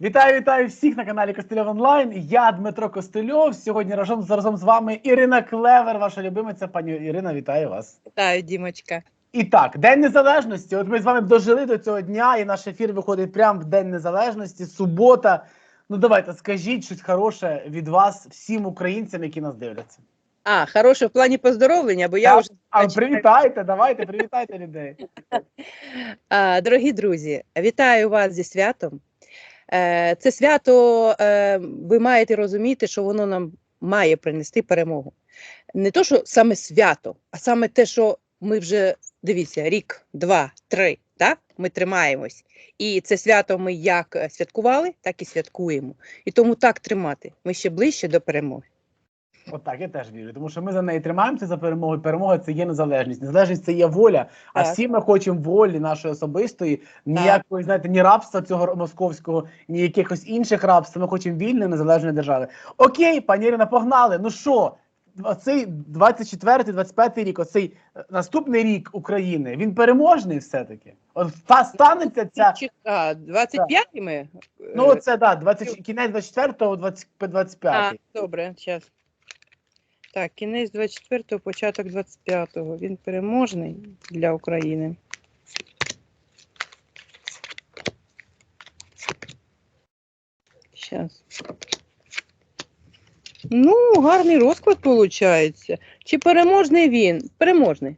Вітаю, вітаю всіх на каналі Костельов Онлайн. Я Дмитро Костельов. Сьогодні разом, разом з вами Ірина Клевер, ваша любимиця. Пані Ірина, вітаю вас. Вітаю, Дімочка. І так, День Незалежності. От ми з вами дожили до цього дня, і наш ефір виходить прямо в День Незалежності, субота. Ну давайте скажіть щось хороше від вас всім українцям, які нас дивляться. А, хороше в плані поздоровлення, бо я Так, вже А привітайте, давайте, привітайте людей. Дорогі друзі, вітаю вас зі святом. Е, Це свято е, ви маєте розуміти, що воно нам має принести перемогу. Не то, що саме свято, а саме те, що ми вже дивіться, рік, два, три. Так? Ми тримаємось. І це свято ми як е, святкували, так і святкуємо. І тому так тримати. Ми ще ближче до перемоги. Отак, я теж вірю, тому що ми за неї тримаємося за перемогу. Перемога це є незалежність. Незалежність це є воля. А Так. всі ми хочемо волі нашої особистої, ніякої, знаєте, ні рабства цього московського, ні якихось інших рабств. Ми хочемо вільної незалежної держави. Окей, пані Ірина, погнали. Ну що, оцей 24-25 рік, оцей е, наступний рік України, він переможний все-таки. От та станеться ця. Чи- а, 25-ми? Ну, це да, 20, кінець 24-го, 20, 25 А, добре, час. Так, кінець 24-го, початок 25-го. Він переможний для України. Щас. Ну, гарний розклад виходить. Чи переможний він? Переможний.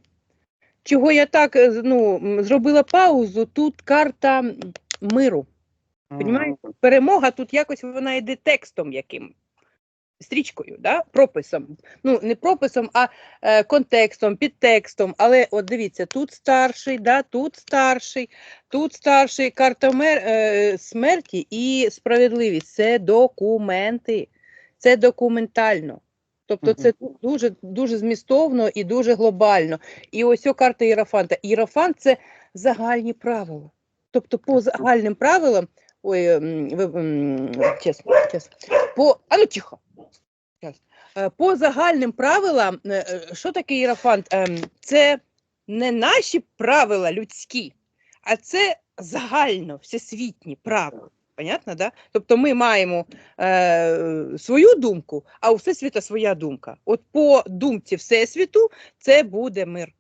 Чого я так е, ну, зробила паузу? Тут карта миру. Понімаєте? Перемога тут якось вона йде текстом яким. Стрічкою, да? прописом. Ну, не прописом, а е, контекстом, підтекстом. Але от дивіться, тут старший, да? тут старший, тут старший карта е, смерті і справедливість. Це документи. Це документально. Тобто це дуже, дуже змістовно і дуже глобально. І ось о карта Єрофанта. Єрофант це загальні правила. Тобто, по загальним правилам, ой, чесно, чесно, по, а ну тихо. Щас. Е, По загальним правилам, е, е, що таке Єрофант? Ем, Це не наші правила людські, а це загально всесвітні правила. Понятно, да? Тобто ми маємо е, свою думку, а у всесвіта своя думка. От по думці Всесвіту це буде мир.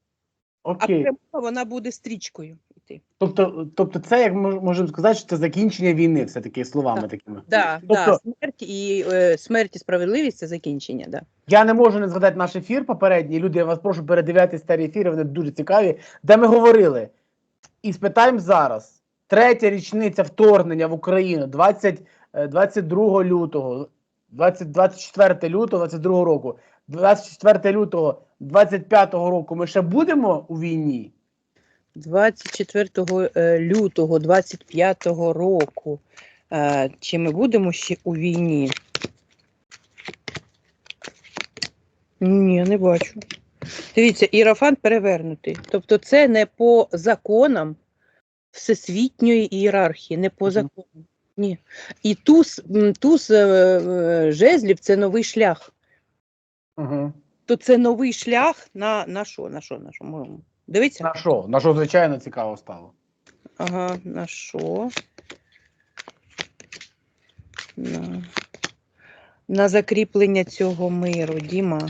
А Окей. перемога вона буде стрічкою йти. Тобто, тобто, це як ми можемо сказати, що це закінчення війни, все таки словами Так. такими. Да, Тобто- да, смерть і е, смерть і справедливість це закінчення. Да. Я не можу не згадати наш ефір попередній. Люди, я вас прошу передивляти старі ефіри, вони дуже цікаві, де ми говорили. І спитаємо зараз. Третя річниця вторгнення в Україну 20, е, 22 лютого, 20, 24 лютого 22 року, 24 лютого 25 року ми ще будемо у війні? 24 е, лютого 25 року. Е, Чи ми будемо ще у війні? Ні, не бачу. Дивіться, іерофант перевернутий. Тобто це не по законам всесвітньої ієрархії, не по законам. Ні. І туз, туз е, жезлів це новий шлях. Угу. То це новий шлях на, на що? На що? На що? Дивіться? На що? На що звичайно цікаво стало? Ага, на що? На, на закріплення цього миру, Діма.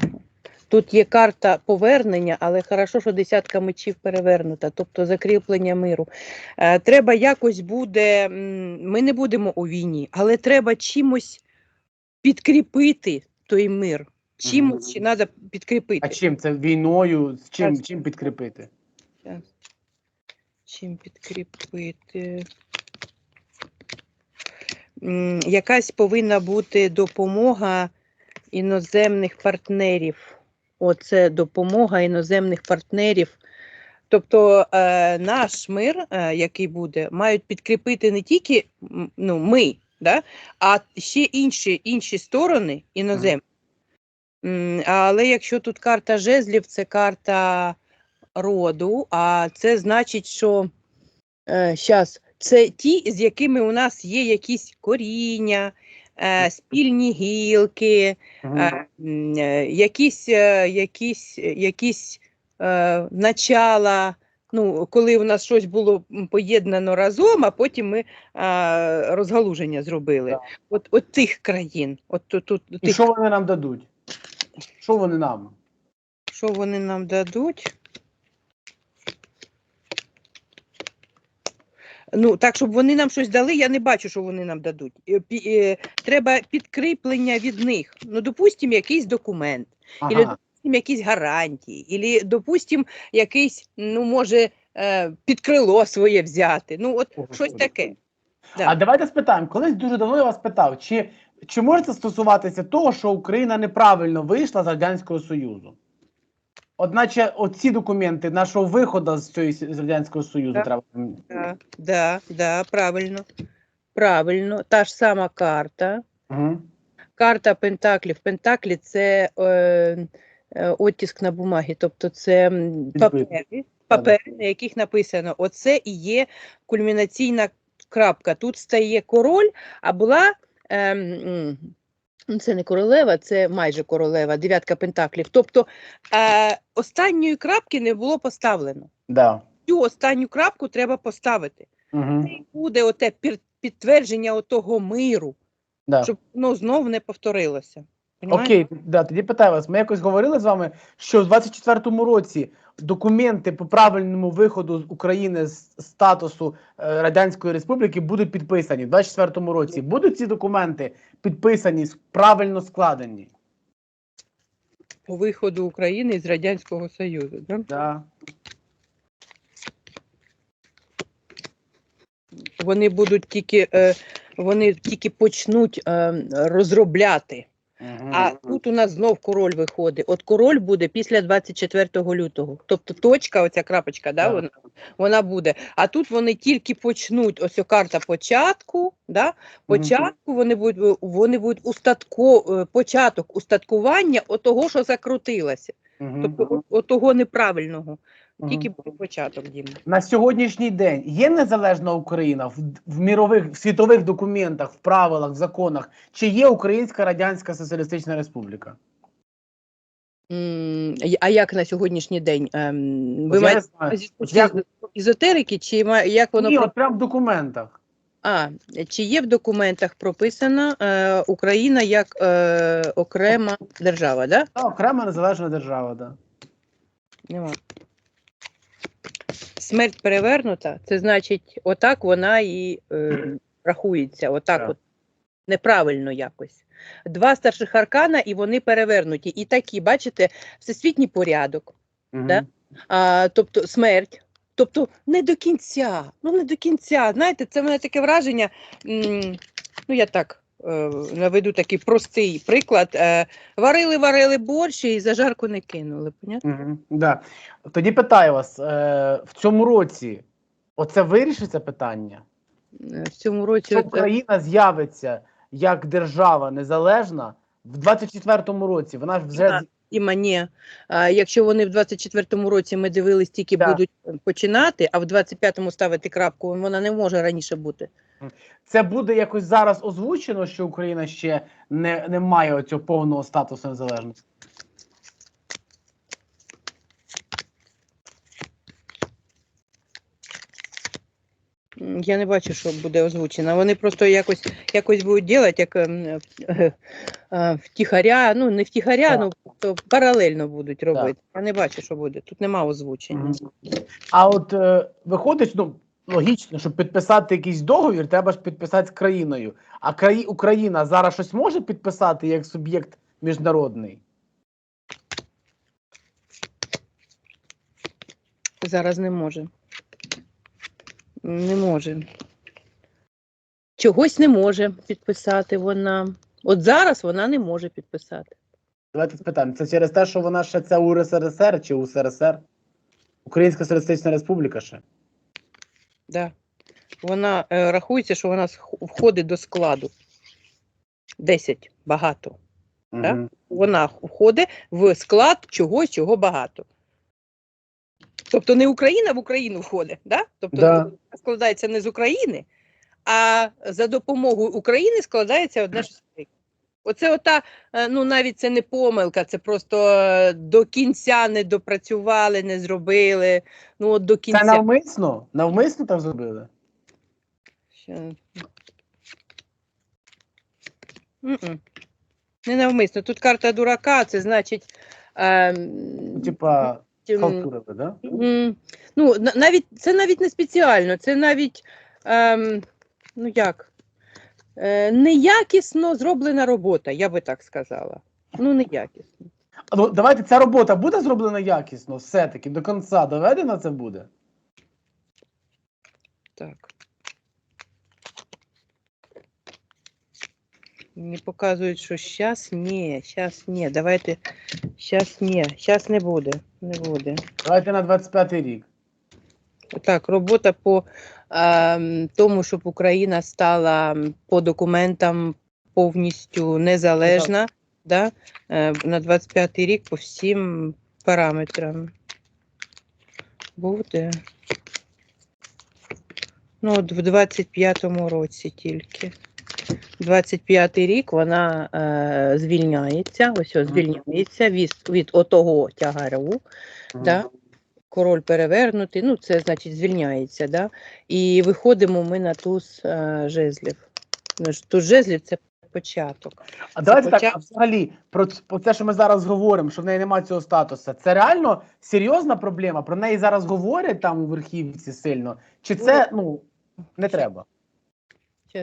Тут є карта повернення, але хорошо, що десятка мечів перевернута, тобто закріплення миру. Е, треба якось буде, ми не будемо у війні, але треба чимось підкріпити той мир. Чимось Мгм. треба підкріпити. А чим це війною? З чим, Так. чим підкріпити? Щас. Чим підкріпити? М, Якась повинна бути допомога іноземних партнерів. Оце допомога іноземних партнерів. Тобто е, наш мир, е, який буде, мають підкріпити не тільки м, ну, ми, да, а ще інші, інші сторони іноземні. Але якщо тут карта жезлів, це карта роду, а це значить, що е, щас, це ті, з якими у нас є якісь коріння, е, спільні гілки, е, е, якісь, е, якісь, якісь е, начала Ну, коли у нас щось було поєднано разом, а потім ми а, розгалуження зробили. От, от тих країн, от тут, тут І що вони нам дадуть? Що вони нам? що вони нам дадуть. Ну, так, щоб вони нам щось дали, я не бачу, що вони нам дадуть. Е, е, Треба підкріплення від них. Ну, допустимо, якийсь документ. Ага. допустим, якісь гарантії, ілі, допустим, якийсь, ну, може, е, під крило своє взяти. Ну, от Ого, щось таке. Да. А давайте спитаємо, колись дуже давно я вас питав, чи, чи може це стосуватися того, що Україна неправильно вийшла з Радянського Союзу? Одначе оці документи нашого виходу з цієї з Радянського Союзу Так. треба. Да, да, да, правильно. Правильно. Та ж сама карта. Угу. Карта Пентаклів. Пентаклі це е, е, оттиск на бумагі, тобто це папери, папери, на яких написано: оце і є кульмінаційна крапка. Тут стає король, а була. Е, м, ну, це не королева, це майже королева, дев'ятка пентаклів. Тобто е, останньої крапки не було поставлено. Да. Цю останню крапку треба поставити. Угу. Це і буде оте підтвердження отого миру, Да. щоб воно знов не повторилося. Окей, да, тоді питаю вас. Ми якось говорили з вами, що в 24-му році документи по правильному виходу з України з статусу е, Радянської Республіки будуть підписані. В 24-му році будуть ці документи підписані, правильно складені. По виходу України з Радянського Союзу. Да? Да. Вони будуть тільки, е, вони тільки почнуть е, розробляти. А тут у нас знов король виходить. От король буде після 24 лютого. Тобто точка, оця крапочка, да, вона, вона буде. А тут вони тільки почнуть, ось карта початку, да, початку вони будуть, вони будуть устатко, е, початок устаткування отого, що закрутилося. Тобто от, от того неправильного. Тільки буде початок, Діма. на сьогоднішній день є незалежна Україна в, в мірових в світових документах, в правилах, в законах. Чи є Українська Радянська Соціалістична Республіка? М, А як на сьогоднішній день? Ем, Ви От я не маєте знаю. з От як- ізотерики, чи ма- як воно Ні, про- от прямо в документах. А, чи є в документах прописана е, Україна як е, окрема держава, да? Та окрема незалежна держава, да. Нема. Смерть перевернута, це значить, отак вона і е, рахується, отак Так. от неправильно якось. Два старших аркана, і вони перевернуті. І такі, бачите, всесвітній порядок, Мгм. Да? а, тобто смерть. Тобто не до кінця, ну не до кінця. Знаєте, це в мене таке враження. м, ну я так наведу такий простий приклад. Е, варили, варили борщ і зажарку не кинули. Понятно? Мгм. Да. Тоді питаю вас: е, в цьому році оце вирішиться питання? Е, В цьому році Що е, Україна з'явиться як держава незалежна в 24-му році? Вона ж вже і мені, а, якщо вони в 24-му році ми дивились, тільки Так. будуть починати, а в 25-му ставити крапку, вона не може раніше бути. Це буде якось зараз озвучено, що Україна ще не, не має оцього повного статусу незалежності. Я не бачу, що буде озвучено. Вони просто якось якось будуть робити, як ем, е, е, втіхаря, ну не втіхаря, Так. ну то паралельно будуть робити. Я не бачу, що буде. Тут нема озвучення. А от е, виходить, ну логічно, щоб підписати якийсь договір, треба ж підписати з країною. А краї, Україна зараз щось може підписати як суб'єкт міжнародний? Зараз не може. Не може. Чогось не може підписати вона. От зараз вона не може підписати. Давайте спитаємо, це через те, що вона ще це УРСРСР чи УСРСР? Українська Соціалістична Республіка ще. Да. Вона е, рахується, що вона входить до складу. 10 багато. Так? Мгм. Вона входить в склад чогось, чого багато. Тобто не Україна в Україну входить, да? тобто Да. складається не з України, а за допомогою України складається одне щось. Оце ота, е, ну навіть це не помилка, це просто е, до кінця не допрацювали, не зробили. Ну от до кінця. Це навмисно? Навмисно так зробили? М-м. Не навмисно. Тут карта дурака, це значить. Ну, Типа, халтурили, да? ну, навіть, це навіть не спеціально, це навіть, ем, ну як, е, неякісно зроблена робота, я би так сказала. Ну, неякісно. Ну, давайте, ця робота буде зроблена якісно, все-таки, до кінця доведена це буде? Так. Мені показують, що щас ні, щас ні. Давайте. Щас ні, щас не буде. Не буде. Давайте на 25-й рік. Так, робота по тому, щоб Україна стала по документам повністю незалежна. Да? Е, на 25 рік по всім параметрам. Буде. Ну, от в 25-му році тільки. 25-й рік вона е, звільняється, ось ось звільняється від, від отого тягару. Да? Король перевернутий, ну це значить звільняється, да? і виходимо ми на туз е, жезлів. Ну, туз жезлів це початок. А давайте так, а взагалі, про, про те, що ми зараз говоримо, що в неї немає цього статусу, це реально серйозна проблема? Про неї зараз говорять там у верхівці сильно? Чи це, ну, не треба?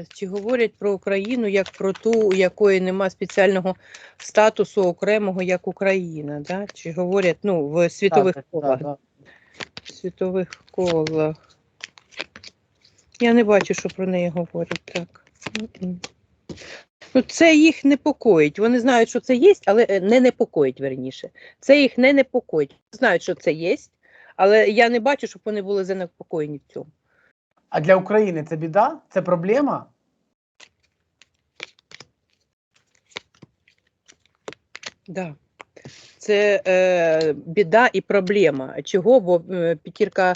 Чи говорять про Україну як про ту, у якої нема спеціального статусу окремого як Україна? Да? Чи говорять ну, в світових Так, так, колах? так, В світових колах. Я не бачу, що про неї говорять так. Ну, це їх непокоїть. Вони знають, що це є, але е, не непокоїть верніше. Це їх не непокоїть. Знають, що це є, але я не бачу, щоб вони були занепокоєні в цьому. А для України це біда? Це проблема? Да. Це е, біда і проблема. Чого? Бо е, п'ятірка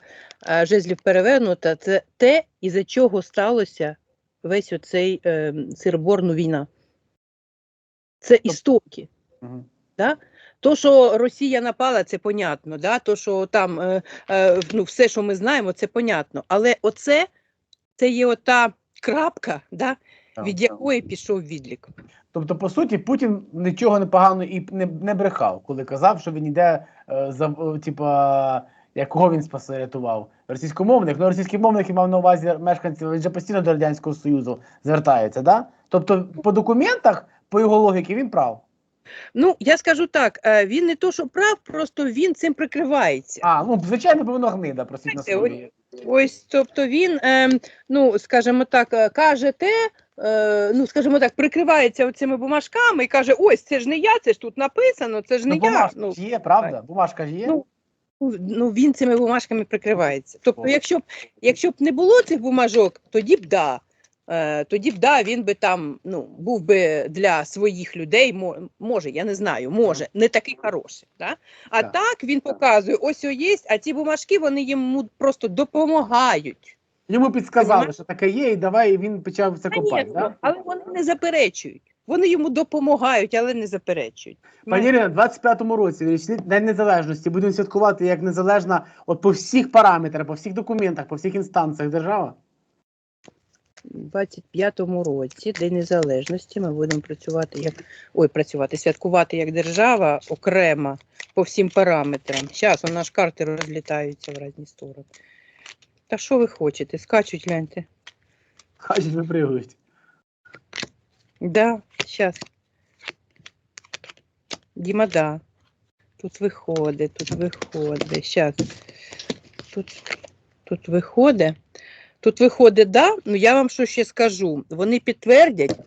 е, жезлів перевернута, це те, із-за чого сталося весь оцей е, сирборну війна. Це істоки. Мгм. То, що Росія напала, це понятно. Да? То, що там е, е, ну, все, що ми знаємо, це понятно. Але оце це є ота крапка, да? Від якої пішов відлік. Тобто, по суті, Путін нічого непогано і не, не брехав, коли казав, що він йде е, за е, типа. Якого він спасе рятував? Російськомовних, ну російськомовних і мав на увазі мешканців, він же постійно до Радянського Союзу звертається, да? Тобто, по документах, по його логіки, він прав. Ну, я скажу так: е, він не то, що прав, просто він цим прикривається. А, ну звичайно, бо воно гнида, просить на слові. Ось, тобто він, е, ну, скажімо так, е, каже те, ну, скажімо так, прикривається цими бумажками і каже: ось це ж не я, це ж тут написано, це ж не Ну, я. Ну, є, правда? Бумажка ж є. Ну, ну, він цими бумажками прикривається. Тобто, О. якщо б, якщо б не було цих бумажок, тоді б да. Е, тоді б да, він би там ну, був би для своїх людей, може, я не знаю, може, не такий хороший. Да? А Так. так він показує, ось о є, а ці бумажки вони йому просто допомагають. Йому підсказали, що таке є, і давай і він почав це копати. Да? але вони не заперечують. Вони йому допомагають, але не заперечують. Пані Ірина, в 25-му році річний День Незалежності будемо святкувати як незалежна от по всіх параметрах, по всіх документах, по всіх інстанціях держава. У 25-му році, День Незалежності, ми будемо працювати як ой, працювати, святкувати як держава окремо по всім параметрам. Зараз у нас карти розлітаються в різні сторони. Та що ви хочете? Скачуть, гляньте. Хай ж випригують. Да, зараз. Діма, да. Тут виходить, тут виходить. Зараз. Тут, тут виходить. Тут виходить, да. Ну я вам що ще скажу. Вони підтвердять,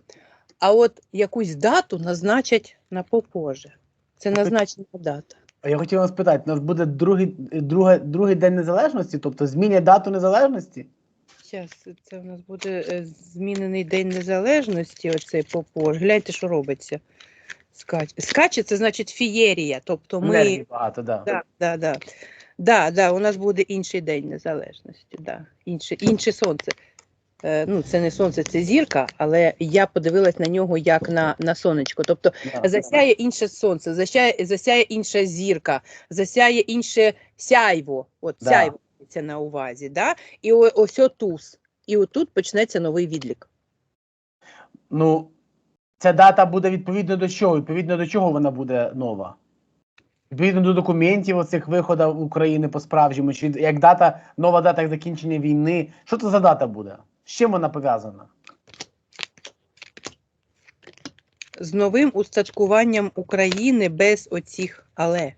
а от якусь дату назначать на попозже. Це назначена дата. А я хотів вас питати, у нас буде другий, друге, другий день незалежності, тобто змінять дату незалежності? Зараз це у нас буде е, змінений День Незалежності, оцей попож. Гляньте, що робиться. Скач. Скаче це значить фієрія. Тобто ми. Енергії багато, да. Да, да, да. Да, да, у нас буде інший день незалежності, да. інше, інше сонце. Е, ну це не сонце, це зірка, але я подивилась на нього як на, на сонечко. Тобто засяє інше сонце, засяє, засяє інша зірка, засяє інше сяйво. От Да. сяйво це на увазі, да? і о, ось туз. І отут почнеться новий відлік. Ну, ця дата буде відповідно до чого? Відповідно до чого вона буде нова? Відповідно до документів оцих виходів України по-справжньому, чи як дата, нова дата як закінчення війни. Що це за дата буде? З чим вона пов'язана? З новим устаткуванням України без оцих але.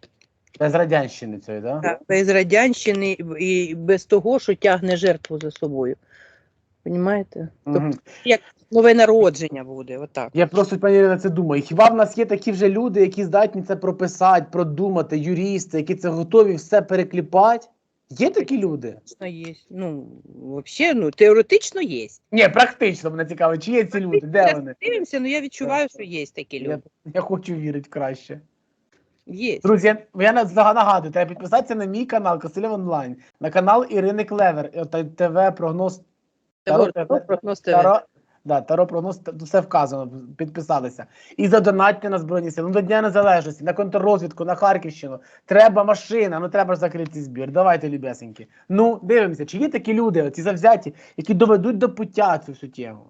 Без радянщини цієї, да? Так, без радянщини і без того, що тягне жертву за собою. Понімаєте? Тобто Мгм. нове народження буде, отак. Я просто пані Ірина, це думаю. Хіба в нас є такі вже люди, які здатні це прописати, продумати, юристи, які це готові все перекліпати? Є такі люди? Точно є. Ну, взагалі, ну, теоретично є. Ні, практично мене цікаво, чи є ці люди? Де вони? Дивимося, ну я відчуваю, що є такі люди. я хочу вірити краще. Є. Друзі, я, я нагадую, треба підписатися на мій канал Касилів онлайн, на канал Ірини Клевер, е, ТВ прогноз Таро- Таро, прогноз ТВ. Таро, да, Таро прогноз, все вказано, підписалися. І задонатьте на Збройні Сили, ну до Дня Незалежності, на контррозвідку, на Харківщину. Треба машина, ну треба ж закрити збір. Давайте, любесенькі. Ну, дивимося, чи є такі люди, ці завзяті, які доведуть до пуття цю всю тему.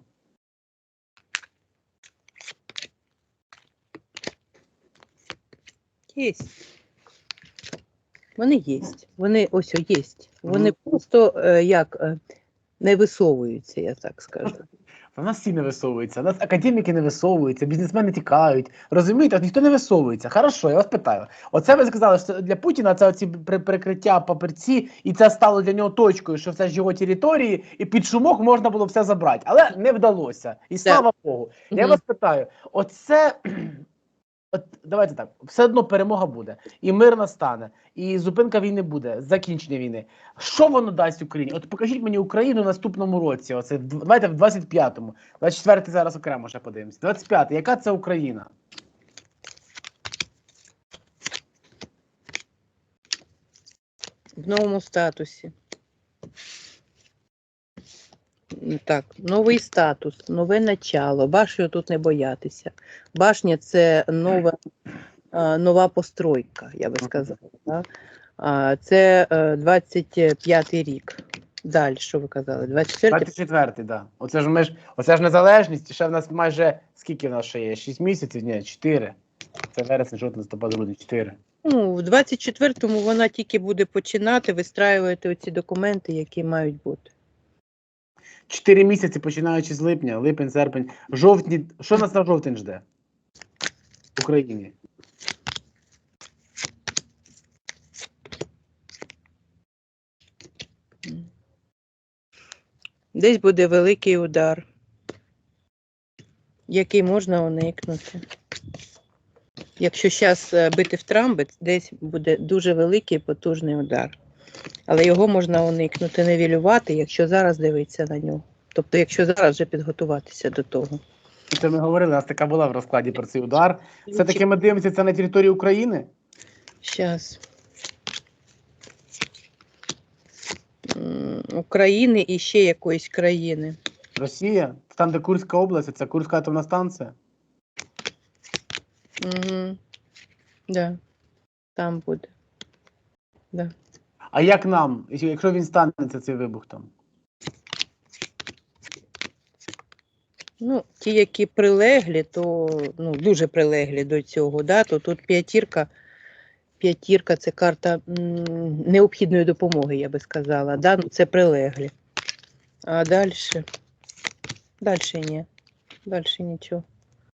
Є. Вони є. Вони ось о, є. Вони Мгм. просто е, як е, не висовуються, я так скажу. У нас всі не висовуються, у нас академіки не висовуються, бізнесмени тікають. Розумієте, ніхто не висовується. Хорошо, я вас питаю. Оце ви сказали, що для Путіна це оці при- прикриття паперці, і це стало для нього точкою, що це ж його території, і під шумок можна було все забрати. Але не вдалося. І слава Богу. Я вас питаю: оце. От давайте так, все одно перемога буде, і мир настане, і зупинка війни буде, закінчення війни. Що воно дасть Україні? От покажіть мені Україну в наступному році. Оце давайте в 25-му. 24-й зараз окремо ще подивимося. 25-й. Яка це Україна? В новому статусі. М, Так, новий статус, нове начало. Башню тут не боятися. Башня це нова, нова постройка, я би сказала. Да? Це е, 25-й рік. Далі, що ви казали? 24-й? 24-й, да. Оце ж ми ж, оце ж незалежність. Ще в нас майже скільки в нас ще є? 6 місяців? Ні, 4. Це вересень, жовтень, листопад, грудень, 4. Ну, в 24-му вона тільки буде починати вистраювати оці документи, які мають бути. 4 місяці, починаючи з липня, липень, серпень, жовтні. Що нас на жовтень жде? В Україні. Десь буде великий удар, який можна уникнути. Якщо зараз бити в трамби, десь буде дуже великий потужний удар. Але його можна уникнути, невілювати, якщо зараз дивитися на нього. Тобто, якщо зараз вже підготуватися до того. Це ми говорили, у нас така була в розкладі про цей удар. Все таки ми дивимося це на території України. Зараз. України і ще якоїсь країни. Росія, там, де Курська область, це Курська атомна станція. Угу. Да. Там буде. Да. А як нам, якщо він станеться цей вибух там? Ну, ті, які прилеглі, то ну, дуже прилеглі до цього, да, то тут п'ятірка. П'ятірка це карта м, необхідної допомоги, я би сказала. Да? Ну, це прилеглі. А далі? Далі ні. Далі нічого.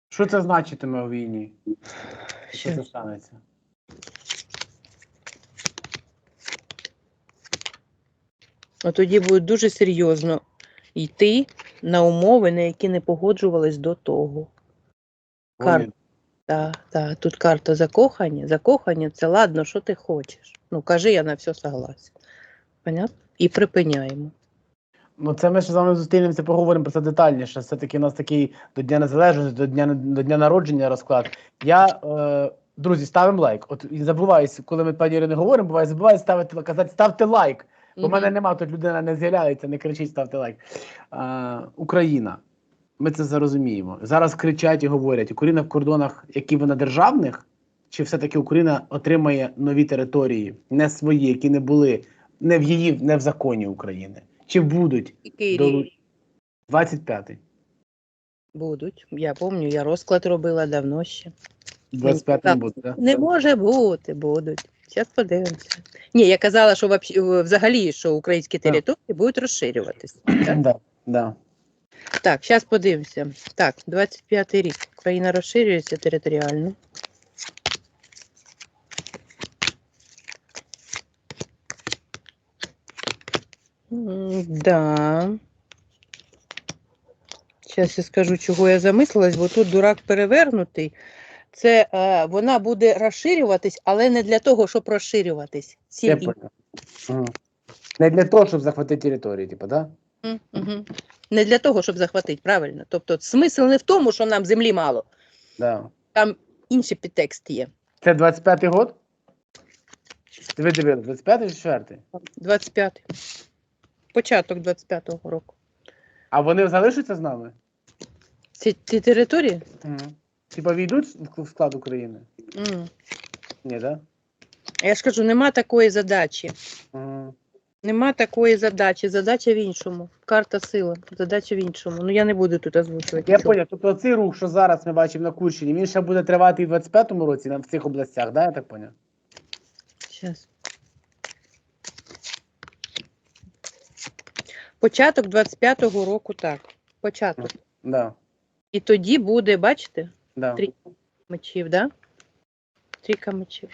Що це значитиме у війні? Що це станеться? Тоді буде дуже серйозно йти на умови, на які не погоджувались до того. Кар- Ой, Так, так, тут карта закохання. Закохання це ладно, що ти хочеш. Ну кажи, я на все согласен. Понятно? І припиняємо. Ну, це ми ще з вами зустрінемося, поговоримо про це детальніше. Все-таки у нас такий до Дня Незалежності, до дня до дня народження розклад. Я, е, друзі, ставимо лайк. От і забуваюся, коли ми пані Ірини говоримо, буває, забуваю ставити казати, ставте лайк. Бо в мене нема, тут людина не з'являється, не кричить, ставте лайк. А, Україна. Ми це зрозуміємо. Зараз кричать і говорять: Україна в кордонах, які вона державних, чи все-таки Україна отримає нові території, не свої, які не були не в її, не в законі України. Чи будуть Який до 25-й? будуть. Я пам'ятаю, я розклад робила давно ще. 25 не буде, так? Не може бути, будуть. Зараз подивимося. Ні, я казала, що взагалі, що українські території будуть розширюватися. Так, Да, да. так зараз подивимося. Так, 25-й рік. Україна розширюється територіально. М, Да. Зараз я скажу, чого я замислилась, бо тут дурак перевернутий. Це е, вона буде розширюватись, але не для того, щоб розширюватись. Ціль Я і- понял. Мгм. Не для того, щоб захватити територію, типу, да? М, мгм. Не для того, щоб захватити, правильно. Тобто смисл не в тому, що нам землі мало, Да. там інший підтекст є. Це 25-й год? Ви дивились, 25-й чи 4-й? 25. Початок 25-го року. А вони залишаться з нами? Ці, ці території? Угу. Типа війдуть в склад України? М. Ні, да? Я ж кажу, нема такої задачі. Угу. Нема такої задачі. Задача в іншому. Карта сила. Задача в іншому. Ну я не буду тут озвучувати. Я поняв. Тобто цей рух, що зараз ми бачимо на Курщині, він ще буде тривати і в 25-му році в цих областях, да? Я так поняв? Щас. Початок 25-го року, так. Початок. Да. І тоді буде, бачите, Да. Три. мечів, да? Трійка мечів.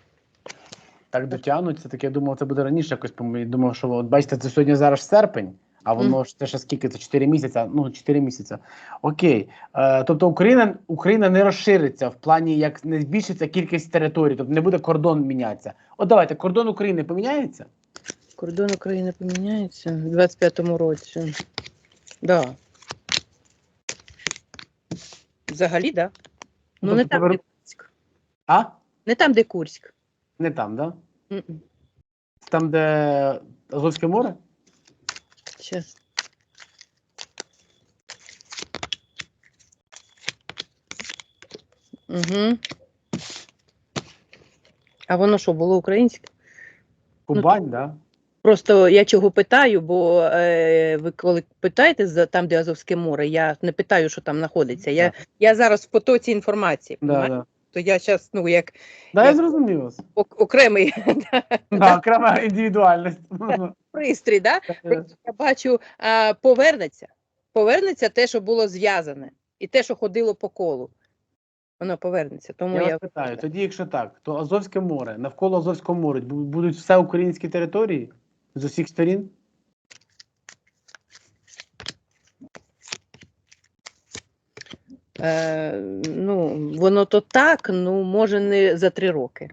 Так дотягнуться, так я думав, це буде раніше якось. пом- Думав, що от бачите, це сьогодні зараз серпень, а воно ж це ще скільки? Це 4 місяці. Ну, 4 місяці. Окей. Е, тобто Україна, Україна не розшириться в плані, як не збільшиться кількість територій, тобто не буде кордон мінятися. От давайте, кордон України поміняється? Кордон України поміняється в 25-му році. Да. Взагалі, да. Ну, не Тобто там, де Курськ. А? Не там, де Курськ. Не там, да? М-м. Там, де Азовське море? Щас. Угу. А воно що, було українське? Кубань, да? Просто я чого питаю, бо е, ви коли питаєте за там, де Азовське море, я не питаю, що там знаходиться. Я, я зараз в потоці інформації. Да, да. То я зараз, ну, як Да, я Я- зрозумів вас. ок- окремий Да, окрема індивідуальність. пристрій, да? Просто я бачу, а, повернеться. Повернеться те, що було зв'язане, і те, що ходило по колу. Воно повернеться. Тому Я я, вас питаю, тоді, якщо так, то Азовське море, навколо Азовського моря будуть все українські території з усіх сторін? е, ну, воно то так, ну може не за три роки.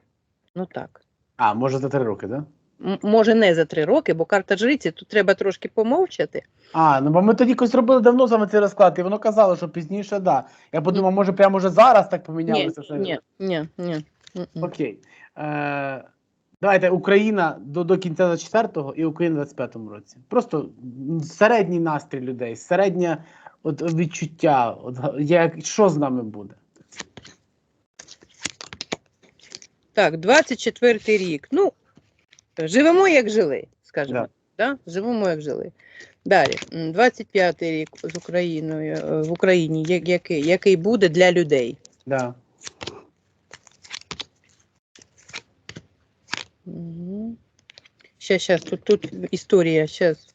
Ну так. А, може за три роки, так? Да? М- може не за три роки, бо карта жриці, тут треба трошки помовчати. А, ну бо ми тоді якось робили давно саме цей розклад, і воно казало, що пізніше, да. Я подумав, може, прямо вже зараз так Ні, помінялося. що- ні, ні, ні. М-м. Окей. Е, давайте Україна до, до кінця 24-го і Україна в 25-му році. Просто середній настрій людей, середнє от, відчуття, от, як, що з нами буде. Так, 24 рік. Ну, живемо як жили, скажімо. Да. Да. Живемо як жили. Далі, м, 25 рік з Україною е, в Україні, який, який буде для людей. Да. Щас, щас, тут, тут історія, щас.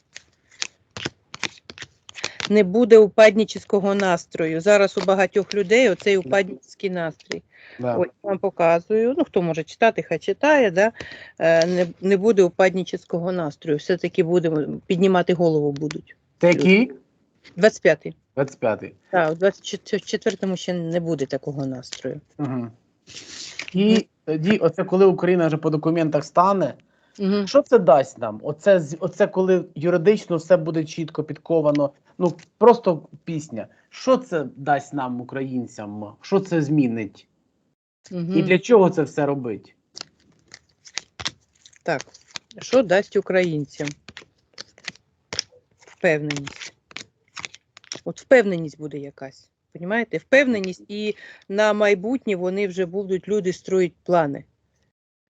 Не буде упаднічого настрою. Зараз у багатьох людей оцей упаднічний настрій. Да. Ось вам показую. Ну, хто може читати, хай читає, да? Е, не, не буде упаднічого настрою. Все-таки буде піднімати голову будуть. Рік? 25-й. 25-й. Так, у 24-му ще не буде такого настрою. Угу. І тоді, оце коли Україна вже по документах стане, Угу. що це дасть нам? Оце, оце коли юридично все буде чітко підковано. Ну просто пісня. Що це дасть нам, українцям? Що це змінить? І для чого це все робить? Так, що дасть українцям? впевненість. От впевненість буде якась. Понімаєте? Впевненість, і на майбутнє вони вже будуть люди строїть плани.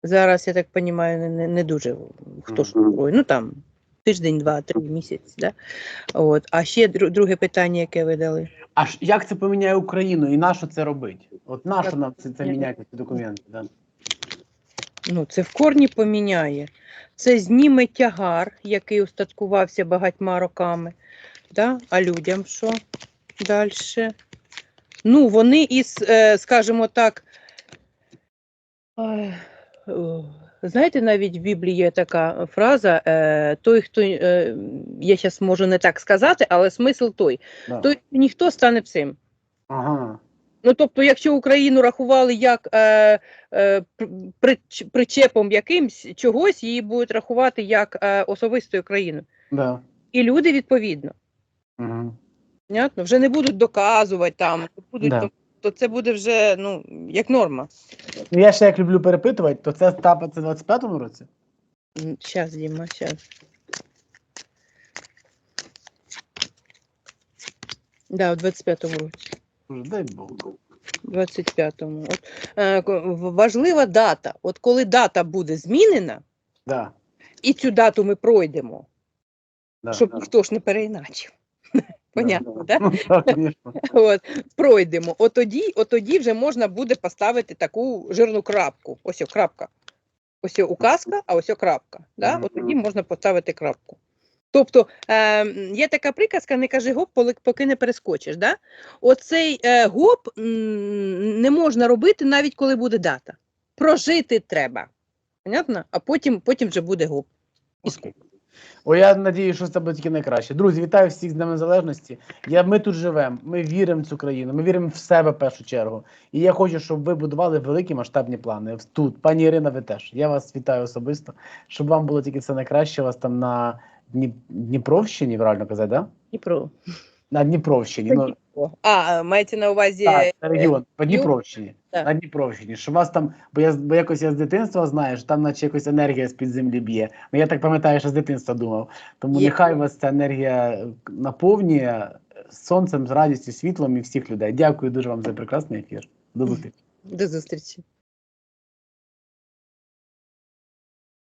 Зараз, я так розумію, не, не, дуже хто ж Мгм. Ну там тиждень, два, три місяці. Да? От. А ще друге питання, яке ви дали. А як це поміняє Україну і на що це робить? От на що нам це, це міняти ці документи? Да? Ну, це в корні поміняє. Це зніме тягар, який устаткувався багатьма роками. Да? А людям що далі? Ну, вони із, е, скажімо так, знаєте, навіть в Біблії є така фраза: е, той, хто е, я зараз можу не так сказати, але смисл той: Да. той ніхто стане псим. Ага. Ну, тобто, якщо Україну рахували як е, е, пр- причепом якимсь чогось, її будуть рахувати як е, особистою країною. Да. І люди відповідно. Угу. Понятно? Вже не будуть доказувати там, будуть, Да. То, це буде вже ну, як норма. Ну, я ще як люблю перепитувати, то це стапиться в 25-му році? Зараз, Діма, зараз. Да, у 25-му році. Дай Бог. 25-му. От, е, важлива дата. От коли дата буде змінена, Да. і цю дату ми пройдемо, Да, щоб да. ніхто ж не переіначив. Понятно, да? Ну, так, звісно. От, пройдемо. От тоді, от тоді вже можна буде поставити таку жирну крапку. Ось о, крапка. Ось о, указка, а ось о, крапка. Да? От тоді можна поставити крапку. Тобто е, є така приказка, не кажи гоп, поки не перескочиш. Да? Оцей е, гоп не можна робити навіть коли буде дата. Прожити треба. Понятно? А потім, потім вже буде гоп. І скоп. О, я надію, що це буде тільки найкраще. Друзі, вітаю всіх з Днем Незалежності. Я, ми тут живемо, ми віримо в цю країну, ми віримо в себе в першу чергу. І я хочу, щоб ви будували великі масштабні плани. Тут, пані Ірина, ви теж. Я вас вітаю особисто, щоб вам було тільки все найкраще. У вас там на Дні... Дніпровщині, правильно казати, да? Дніпро. На Дніпровщині. Ну, А, маєте на увазі. так, е, регіон, по Дніпровщині. Так. На Дніпровщині. Що у вас там, бо я, бо якось я з дитинства знаю, що там наче якось енергія з-під землі б'є. Ну я так пам'ятаю, що з дитинства думав. Тому Є. нехай вас ця енергія наповнює сонцем, з радістю, світлом і всіх людей. Дякую дуже вам за прекрасний ефір. До зустрічі. До зустрічі.